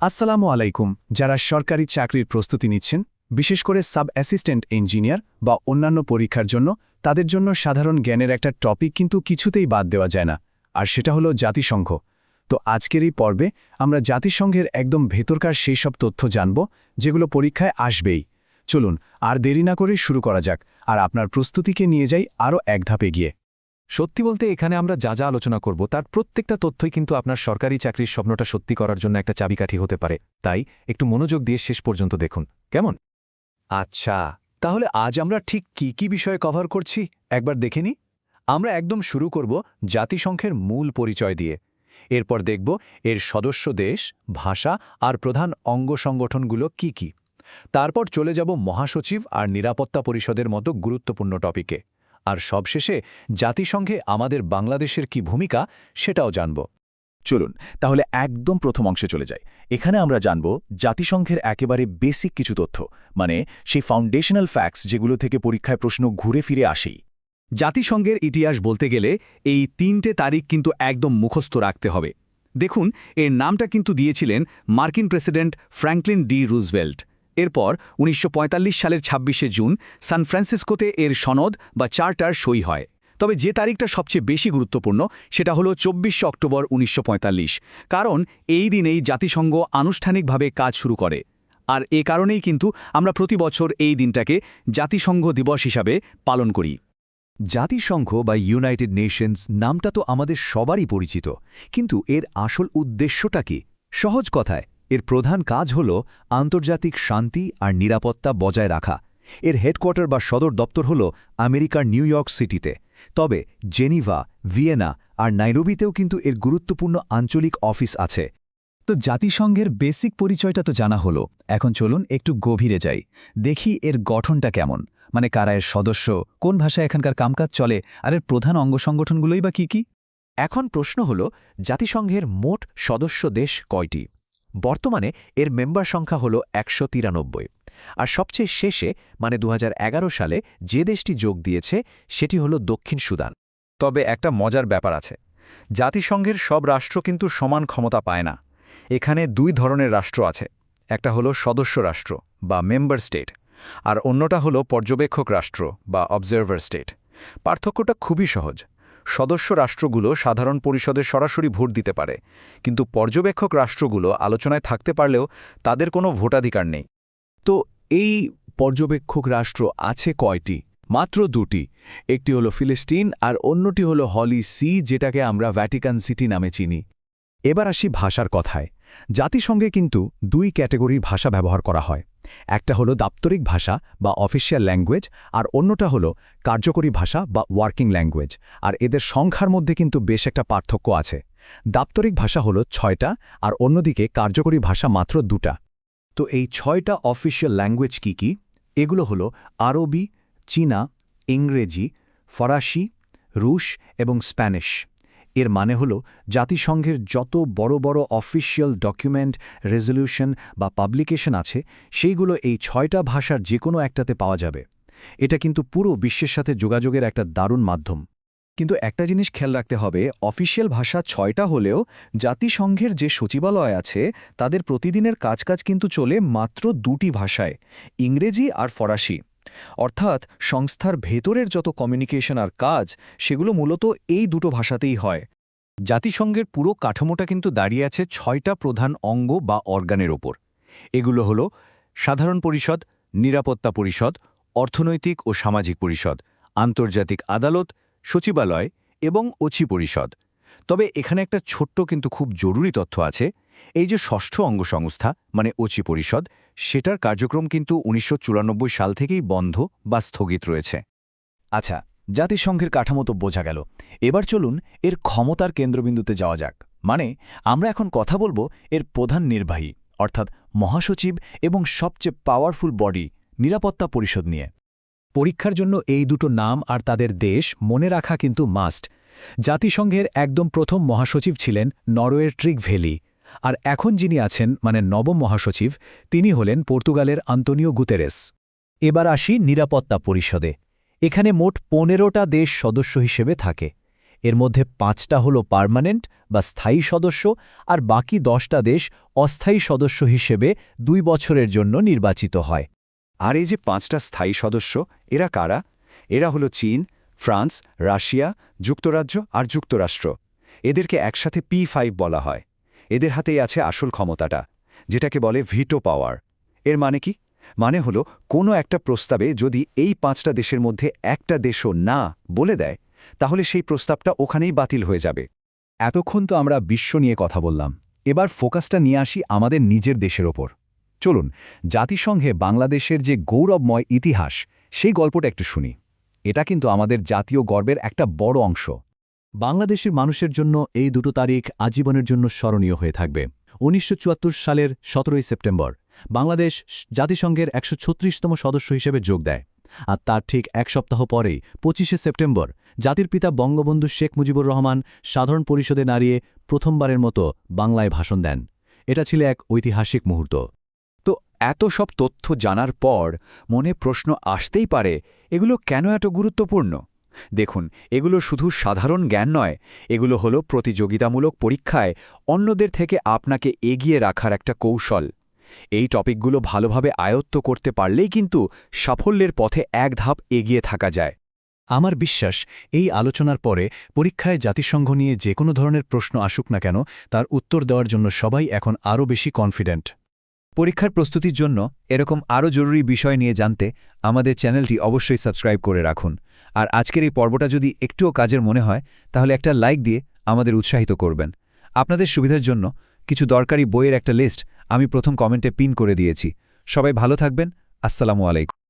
আসসালামু আলাইকুম। যারা সরকারি চাকরির প্রস্তুতি নিচ্ছেন, বিশেষ করে সাব অ্যাসিস্ট্যান্ট ইঞ্জিনিয়ার বা অন্যান্য পরীক্ষার জন্য, তাদের জন্য সাধারণ জ্ঞানের একটা টপিক কিন্তু কিছুতেই বাদ দেওয়া যায় না। আর সেটা হলো জাতিসংঘ। তো আজকের এই পর্বে আমরা জাতিসংঘের একদম ভেতরকার সেই সব তথ্য জানব, যেগুলো পরীক্ষায় আসবেই। চলুন, আর দেরি না করে শুরু করা যাক, আর আপনার প্রস্তুতিকে নিয়ে যাই আরও এক ধাপে গিয়ে সত্যি বলতে এখানে আমরা যা যা আলোচনা করব, তার প্রত্যেকটা তথ্যই কিন্তু আপনার সরকারি চাকরির স্বপ্নটা সত্যি করার জন্য একটা চাবিকাঠি হতে পারে। তাই একটু মনোযোগ দিয়ে শেষ পর্যন্ত দেখুন। কেমন? আচ্ছা তাহলে আজ আমরা ঠিক কি কি বিষয়ে কভার করছি? একবার দেখে নি আমরা একদম শুরু করব জাতিসংঘের মূল পরিচয় দিয়ে। এরপর দেখব এর সদস্য দেশ, ভাষা আর প্রধান অঙ্গ সংগঠনগুলো কি কি। তারপর চলে যাব মহাসচিব আর নিরাপত্তা পরিষদের মতো গুরুত্বপূর্ণ টপিকে। আর সবশেষে জাতিসংঘে আমাদের বাংলাদেশের কি ভূমিকা সেটাও জানব। চলুন, তাহলে একদম প্রথম অংশে চলে যাই। এখানে আমরা জানব জাতিসংঘের একেবারে বেসিক কিছু তথ্য মানে সেই ফাউন্ডেশনাল ফ্যাক্টস যেগুলো থেকে পরীক্ষায় প্রশ্ন ঘুরে ফিরে আসেই। জাতিসংঘের ইতিহাস বলতে গেলে এই তিনটে তারিখ কিন্তু একদম মুখস্থ রাখতে হবে। দেখুন, এর নামটা কিন্তু দিয়েছিলেন মার্কিন প্রেসিডেন্ট ফ্র্যাঙ্কলিন ডি রুজভেল্ট। এরপর উনিশশো পঁয়তাল্লিশ সালের ২৬শে জুন সান ফ্রান্সিসকোতে এর সনদ বা চার্টার সই হয়। তবে যে তারিখটা সবচেয়ে বেশি গুরুত্বপূর্ণ সেটা হলো চব্বিশে অক্টোবর উনিশশো পঁয়তাল্লিশ, কারণ এই দিনেই জাতিসংঘ আনুষ্ঠানিকভাবে কাজ শুরু করে। আর এ কারণেই কিন্তু আমরা প্রতি বছর এই দিনটাকে জাতিসংঘ দিবস হিসাবে পালন করি। জাতিসংঘ বা ইউনাইটেড নেশনস নামটা তো আমাদের সবারই পরিচিত, কিন্তু এর আসল উদ্দেশ্যটা কি? সহজ কথায় এর প্রধান কাজ হল আন্তর্জাতিক শান্তি আর নিরাপত্তা বজায় রাখা। এর হেডকোয়ার্টার বা সদর দপ্তর হল আমেরিকার নিউ ইয়র্ক সিটিতে। তবে জেনিভা, ভিয়েনা আর নাইরোবিতেও কিন্তু এর গুরুত্বপূর্ণ আঞ্চলিক অফিস আছে। তো জাতিসংঘের বেসিক পরিচয়টা তো জানা হলো। এখন চলুন একটু গভীরে যাই। দেখি এর গঠনটা কেমন। মানে কারা এর সদস্য, কোন ভাষায় এখানকার কামকাজ চলে, আর এর প্রধান অঙ্গ সংগঠনগুলোই বা কি কি? এখন প্রশ্ন হল, জাতিসংঘের মোট সদস্য দেশ কয়টি? বর্তমানে এর মেম্বার সংখ্যা হল একশো তিরানব্বই। আর সবচেয়ে শেষে মানে দু হাজার এগারো সালে, যে দেশটি যোগ দিয়েছে, সেটি হল দক্ষিণ সুদান। তবে একটা মজার ব্যাপার আছে। জাতিসংঘের সব রাষ্ট্র কিন্তু সমান ক্ষমতা পায় না। এখানে দুই ধরনের রাষ্ট্র আছে। একটা হলো সদস্য রাষ্ট্র বা মেম্বার স্টেট আর অন্যটা হলো পর্যবেক্ষক রাষ্ট্র বা অবজারভার স্টেট পার্থক্যটা খুবই সহজ। সদস্য রাষ্ট্রগুলো সাধারণ পরিষদে সরাসরি ভোট দিতে পারে, কিন্তু পর্যবেক্ষক রাষ্ট্রগুলো আলোচনায় থাকতে পারলেও তাদের কোনো ভোটাধিকার নেই। তো এই পর্যবেক্ষক রাষ্ট্র আছে কয়টি? মাত্র দুটি। একটি হলো ফিলিস্তিন আর অন্যটি হলো হলি সি, যেটাকে আমরা ভ্যাটিকান সিটি নামে চিনি। এবার আসি ভাষার কথায়। জাতিসংঘে কিন্তু দুই ক্যাটেগরির ভাষা ব্যবহার করা হয়। একটা হলো দাপ্তরিক ভাষা বা অফিসিয়াল ল্যাঙ্গুয়েজ আর অন্যটা হলো কার্যকরী ভাষা বা ওয়ার্কিং ল্যাঙ্গুয়েজ আর এদের সংখ্যার মধ্যে কিন্তু বেশ একটা পার্থক্য আছে। দাপ্তরিক ভাষা হলো ছয়টা আর অন্যদিকে কার্যকরী ভাষা মাত্র দুটা। তো এই ছয়টা অফিসিয়াল ল্যাঙ্গুয়েজ কি কি? এগুলো হলো আরবি, চীনা, ইংরেজি, ফরাসি, রুশ এবং স্প্যানিশ। এর মানে হল, জাতিসংঘের যত বড় বড় অফিসিয়াল ডকুমেন্ট, রেজলিউশন বা পাবলিকেশন আছে, সেইগুলো এই ছয়টা ভাষার যে কোনো একটাতে পাওয়া যাবে। এটা কিন্তু পুরো বিশ্বের সাথে যোগাযোগের একটা দারুণ মাধ্যম। কিন্তু একটা জিনিস খেয়াল রাখতে হবে, অফিসিয়াল ভাষা ছয়টা হলেও জাতিসংঘের যে সচিবালয় আছে, তাদের প্রতিদিনের কাজকাজ কিন্তু চলে মাত্র দুটি ভাষায়, ইংরেজি আর ফরাসি। অর্থাৎ সংস্থার ভেতরের যত কমিউনিকেশন আর কাজ, সেগুলো মূলত এই দুটো ভাষাতেই হয়। জাতিসংঘের পুরো কাঠামোটা কিন্তু দাঁড়িয়ে আছে ছয়টা প্রধান অঙ্গ বা অর্গানের ওপর। এগুলো হল সাধারণ পরিষদ, নিরাপত্তা পরিষদ, অর্থনৈতিক ও সামাজিক পরিষদ, আন্তর্জাতিক আদালত, সচিবালয় এবং অচি পরিষদ। তবে এখানে একটা ছোট্ট কিন্তু খুব জরুরি তথ্য আছে এই যে ষষ্ঠ অঙ্গ সংস্থা মানে অচি পরিষদ, সেটার কার্যক্রম কিন্তু উনিশশো চুরানব্বই সাল থেকেই বন্ধ বা স্থগিত রয়েছে। আচ্ছা জাতিসংঘের কাঠামো তো বোঝা গেল। এবার চলুন এর ক্ষমতার কেন্দ্রবিন্দুতে যাওয়া যাক। মানে আমরা এখন কথা বলব এর প্রধান নির্বাহী, অর্থাৎ মহাসচিব এবং সবচেয়ে পাওয়ারফুল বডি, নিরাপত্তা পরিষদ নিয়ে। পরীক্ষার জন্য এই দুটো নাম আর তাদের দেশ মনে রাখা কিন্তু মাস্ট। জাতিসংঘের একদম প্রথম মহাসচিব ছিলেন নরওয়ের ট্রিক ভ্যালি আর এখন যিনি আছেন মানে নবম মহাসচিব, তিনি হলেন পর্তুগালের আন্তনিও গুতেরেস। এবার আসি নিরাপত্তা পরিষদে। এখানে মোট পনেরোটা দেশ সদস্য হিসেবে থাকে। এর মধ্যে পাঁচটা হলো পার্মানেন্ট বা স্থায়ী সদস্য আর বাকি দশটা দেশ অস্থায়ী সদস্য হিসেবে দুই বছরের জন্য নির্বাচিত হয়। আর এই যে পাঁচটা স্থায়ী সদস্য, এরা কারা? এরা হলো চীন, ফ্রান্স, রাশিয়া, যুক্তরাজ্য আর যুক্তরাষ্ট্র। এদেরকে একসাথে পি ফাইভ বলা হয়। এদের হাতেই আছে আসল ক্ষমতাটা, যেটাকে বলে ভিটো পাওয়ার। এর মানে কি? মানে হলো, কোনো একটা প্রস্তাবে যদি এই পাঁচটা দেশের মধ্যে একটা দেশও না বলে দেয়, তাহলে সেই প্রস্তাবটা ওখানেই বাতিল হয়ে যাবে। এতক্ষণ তো আমরা বিশ্ব নিয়ে কথা বললাম। এবার ফোকাসটা নিয়ে আসি আমাদের নিজের দেশের ওপর। চলুন, জাতিসংঘে বাংলাদেশের যে গৌরবময় ইতিহাস, সেই গল্পটা একটু শুনি। এটা কিন্তু আমাদের জাতীয় গর্বের একটা বড় অংশ। বাংলাদেশের মানুষের জন্য এই দুটো তারিখ আজীবনের জন্য স্মরণীয় হয়ে থাকবে। উনিশশো চুয়াত্তর সালের সতেরোই সেপ্টেম্বর, বাংলাদেশ জাতিসংঘের একশো ছত্রিশতম সদস্য হিসেবে যোগ দেয়। আর তার ঠিক এক সপ্তাহ পরেই, পঁচিশে সেপ্টেম্বর, জাতির পিতা বঙ্গবন্ধু শেখ মুজিবুর রহমান সাধারণ পরিষদে দাঁড়িয়ে প্রথমবারের মতো বাংলায় ভাষণ দেন। এটা ছিল এক ঐতিহাসিক মুহূর্ত। তো এত সব তথ্য জানার পর মনে প্রশ্ন আসতেই পারে, এগুলো কেন এত গুরুত্বপূর্ণ? দেখুন, এগুলো শুধু সাধারণ জ্ঞান নয়, এগুলো হলো প্রতিযোগিতামূলক পরীক্ষায় অন্যদের থেকে আপনাকে এগিয়ে রাখার একটা কৌশল। এই টপিকগুলো ভালোভাবে আয়ত্ত করতে পারলেই কিন্তু সাফল্যের পথে এক ধাপ এগিয়ে থাকা যায়। আমার বিশ্বাস, এই আলোচনার পরে পরীক্ষায় জাতিসংঘ নিয়ে যে কোনো ধরনের প্রশ্ন আসুক না কেন, তার উত্তর দেওয়ার জন্য সবাই এখন আরও বেশি কনফিডেন্ট পরীক্ষার প্রস্তুতির জন্য এরকম আরও জরুরি বিষয় নিয়ে জানতে আমাদের চ্যানেলটি অবশ্যই সাবস্ক্রাইব করে রাখুন। আর আজকের এই পর্বটা যদি একটুও কাজের মনে হয়, তাহলে একটা লাইক দিয়ে আমাদের উৎসাহিত করবেন। আপনাদের সুবিধার জন্য কিছু দরকারি বইয়ের একটা লিস্ট আমি প্রথম কমেন্টে পিন করে দিয়েছি। সবাই ভালো থাকবেন। আসসালামু আলাইকুম।